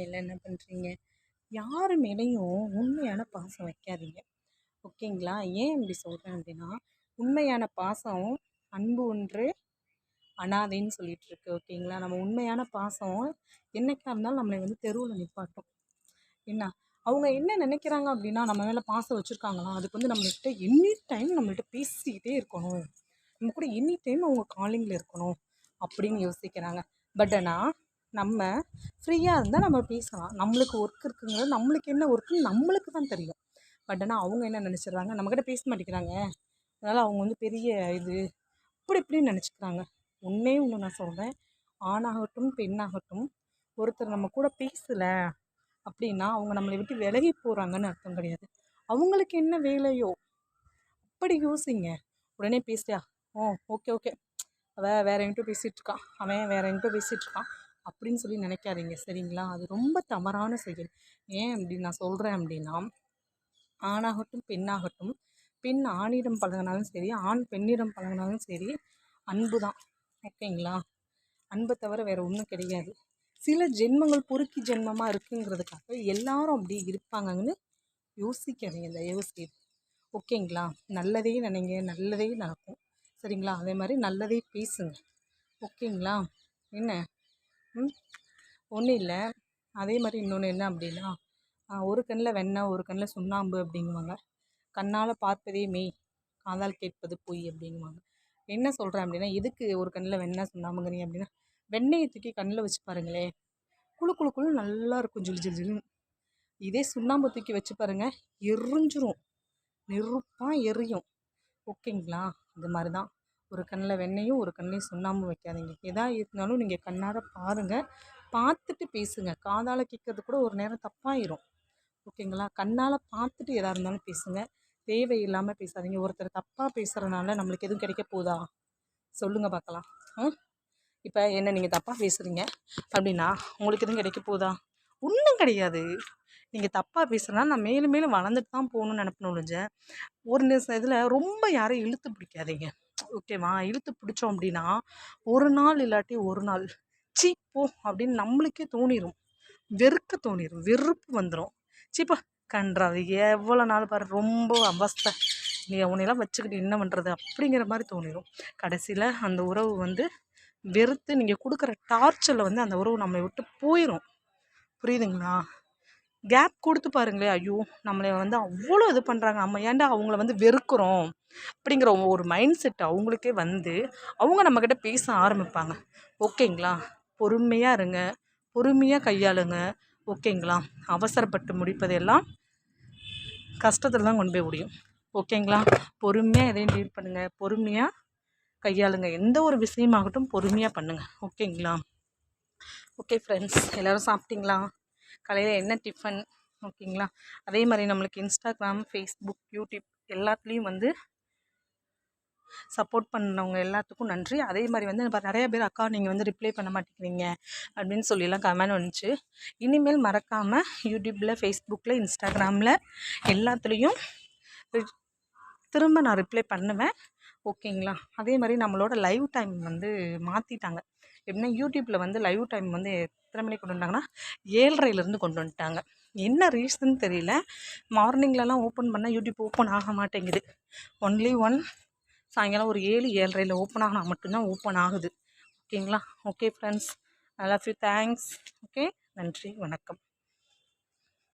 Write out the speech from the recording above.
இல்லை. என்ன பண்ணுறீங்க யார் மேலேயும் உண்மையான பாசம் வைக்காதீங்க. ஓகேங்களா? ஏன் இப்படி சொல்கிறேன் அப்படின்னா உண்மையான பாசம் அன்பு ஒன்று அனாதைன்னு சொல்லிட்டு இருக்கு ஓகேங்களா? நம்ம உண்மையான பாசம் என்னைக்கா இருந்தாலும் நம்மளை வந்து தெருவில் நிப்பாட்டும். என்ன அவங்க என்ன நினைக்கிறாங்க அப்படின்னா நம்ம மேலே பாசம் வச்சுருக்காங்களா? அதுக்கு வந்து நம்மள்கிட்ட எனி டைம் நம்மள்கிட்ட பேசிக்கிட்டே இருக்கணும். நம்ம கூட எனி டைம் அவங்க காலிங்கில் இருக்கணும் அப்படின்னு யோசிக்கிறாங்க. பட் ஆனால் நம்ம ஃப்ரீயாக இருந்தால் நம்ம பேசலாம். நம்மளுக்கு ஒர்க் இருக்குங்கிறது நம்மளுக்கு என்ன ஒர்க்குன்னு நம்மளுக்கு தான் தெரியும். பட் ஆனால் அவங்க என்ன நினச்சிடுறாங்க? நம்மக்கிட்ட பேச மாட்டேங்கிறாங்க. அதனால் அவங்க வந்து பெரிய இது அப்படி இப்படின்னு நினச்சிக்கிறாங்க. ஒன்றே ஒன்று நான் சொல்கிறேன் ஆணாகட்டும் பெண்ணாகட்டும் ஒருத்தர் நம்ம கூட பேசலை அப்படின்னா அவங்க நம்மளை விட்டு விலகி போகிறாங்கன்னு அர்த்தம் கிடையாது. அவங்களுக்கு என்ன வேலையோ அப்படி யோசிங்க. உடனே பேசியா ஓ ஓகே ஓகே அவள் வேற என்கிட்ட பேசிகிட்டு இருக்கான் அவன் வேற என்கிட்ட பேசிகிட்ருக்கான் அப்படின்னு சொல்லி நினைக்காதீங்க. சரிங்களா? அது ரொம்ப தவறான செயல். ஏன் அப்படி நான் சொல்கிறேன் அப்படின்னா ஆணாகட்டும் பெண்ணாகட்டும் பெண் ஆணிடம் பழகினாலும் சரி ஆண் பெண்ணிடம் பழகினாலும் சரி அன்பு தான். ஓகேங்களா? அன்பை தவிர வேறு ஒன்றும் கிடையாது. சில ஜென்மங்கள் பொறுக்கி ஜென்மமாக இருக்குங்கிறதுக்காக எல்லாரும் அப்படி இருப்பாங்கன்னு யோசிக்காதீங்க. தயவு செய்து. ஓகேங்களா? நல்லதே நினைங்க. நல்லதே நடக்கும். சரிங்களா? அதே மாதிரி நல்லதே பேசுங்க. ஓகேங்களா? என்ன? ஒன்றும் இல்லை. அதே மாதிரி இன்னொன்று என்ன அப்படின்னா ஒரு கண்ணில் வெண்ணெய் ஒரு கண்ணில் சுண்ணாம்பு அப்படிங்குவாங்க கண்ணால் பார்ப்பதே மெய் காதால் கேட்பது பொய் அப்படிங்குவாங்க என்ன சொல்கிறேன் அப்படின்னா எதுக்கு ஒரு கண்ணில் வெண்ணெய் சுண்ணாம்புங்கிறீங்க அப்படின்னா வெண்ணெயை தூக்கி கண்ணில் வச்சு பாருங்களேன் குழு குழு குழு நல்லா இருக்கும் ஜில் ஜில் இதே சுண்ணாம்பு தூக்கி வச்சு பாருங்கள் எரிஞ்சிரும். நெருப்பாக எரியும். ஓகேங்களா? இது மாதிரி தான் ஒரு கண்ணில் வெண்ணையும் ஒரு கண்ணையும் சுண்ணாமும் வைக்காதீங்க. எதா இருந்தாலும் நீங்கள் கண்ணார பாருங்கள் பார்த்துட்டு பேசுங்க. காதால் கேட்கறது கூட ஒரு நேரம் தப்பாயிரும். ஓகேங்களா? கண்ணால் பார்த்துட்டு எதாக இருந்தாலும் பேசுங்க. தேவையில்லாமல் பேசாதீங்க. ஒருத்தர் தப்பாக பேசுகிறனால நம்மளுக்கு எதுவும் கிடைக்க போதா? சொல்லுங்கள் பார்க்கலாம். ம் இப்போ என்ன நீங்கள் தப்பாக பேசுகிறீங்க அப்படின்னா உங்களுக்கு எதுவும் கிடைக்க போதா? ஒன்றும் கிடையாது. நீங்கள் தப்பாக பேசுகிறனா நான் மேலும் மேலும் வளர்ந்துட்டு தான் போகணும்னு நினப்பணும் ஒழிஞ்ச. ஒரு நிமிஷம் இதில் ரொம்ப யாரையும் இழுத்து பிடிக்காதீங்க. ஓகேவா இழுத்து பிடிச்சோம் அப்படின்னா ஒரு நாள் இல்லாட்டி ஒரு நாள் சீ போ அப்படின்னு நம்மளுக்கே தோணிடும் வெறுக்க தோணிடும் வெறுப்பு வந்துடும் சீப்பா கன்றாது எவ்வளோ நாள் பாரு ரொம்ப அவஸ்தை. நீ உன்னையெல்லாம் வச்சுக்கிட்டு என்ன பண்ணுறது அப்படிங்கிற மாதிரி தோணிடும் கடைசியில் அந்த உறவு வந்து வெறுத்து நீங்கள் கொடுக்குற டார்ச்சரில் வந்து அந்த உறவு நம்மளை விட்டு போயிடும் புரியுதுங்களா? கேப் கொடுத்து பாருங்களேன். ஐயோ! நம்மளை வந்து அவ்வளோ இது பண்ணுறாங்க நம்ம ஏன்டா அவங்கள வந்து வெறுக்கிறோம்? அப்படிங்கிற ஒரு மைண்ட் செட் அவங்களுக்கே வந்து அவங்க நம்மக்கிட்ட பேச ஆரம்பிப்பாங்க. ஓகேங்களா? பொறுமையாக இருங்க. பொறுமையாக கையாளுங்க. ஓகேங்களா? அவசரப்பட்டு முடிப்பதெல்லாம் கஷ்டத்தில் தான் கொண்டு போய் முடியும். ஓகேங்களா? பொறுமையாக எதையும் டீல் பண்ணுங்கள் பொறுமையாக கையாளுங்க. எந்த ஒரு விஷயமாகட்டும் பொறுமையாக பண்ணுங்கள் ஓகேங்களா? ஓகே ஃப்ரெண்ட்ஸ் எல்லோரும் சாப்பிட்டீங்களா? காலையில் என்ன டிஃபன் ஓகேங்களா அதே மாதிரி நம்மளுக்கு இன்ஸ்டாகிராம் ஃபேஸ்புக் யூடியூப் எல்லாத்துலேயும் வந்து சப்போர்ட் பண்ணவங்க எல்லாத்துக்கும் நன்றி. அதே மாதிரி வந்து நிறைய பேர் அக்கா நீங்கள் வந்து ரிப்ளை பண்ண மாட்டேங்கிறீங்க. அப்படின்னு சொல்லிலாம் கமெண்ட் வந்துச்சு. இனிமேல் மறக்காமல் யூடியூப்பில் ஃபேஸ்புக்கில் இன்ஸ்டாகிராமில் எல்லாத்துலேயும் திரும்ப நான் ரிப்ளை பண்ணுவேன். ஓகேங்களா? அதே மாதிரி நம்மளோட லைவ் டைம் வந்து மாற்றிட்டாங்க எப்படின்னா யூடியூப்பில் வந்து லைவ் டைம் வந்து எத்தனை மணிக்கு கொண்டு வந்தாங்கன்னா ஏழரைலேருந்து கொண்டு வந்துட்டாங்க. என்ன ரீசன் தெரியல. மார்னிங்லலாம் ஓப்பன் பண்ணால் யூடியூப் ஓப்பன் ஆக மாட்டேங்குது. ஒன்லி ஒன் சாயங்காலம் ஒரு ஏழு ஏழரையில் ஓப்பன் ஆனால் மட்டும்தான் ஓப்பன் ஆகுது. ஓகேங்களா? Okay friends. I love you. Thanks. Okay? நன்றி. வணக்கம்.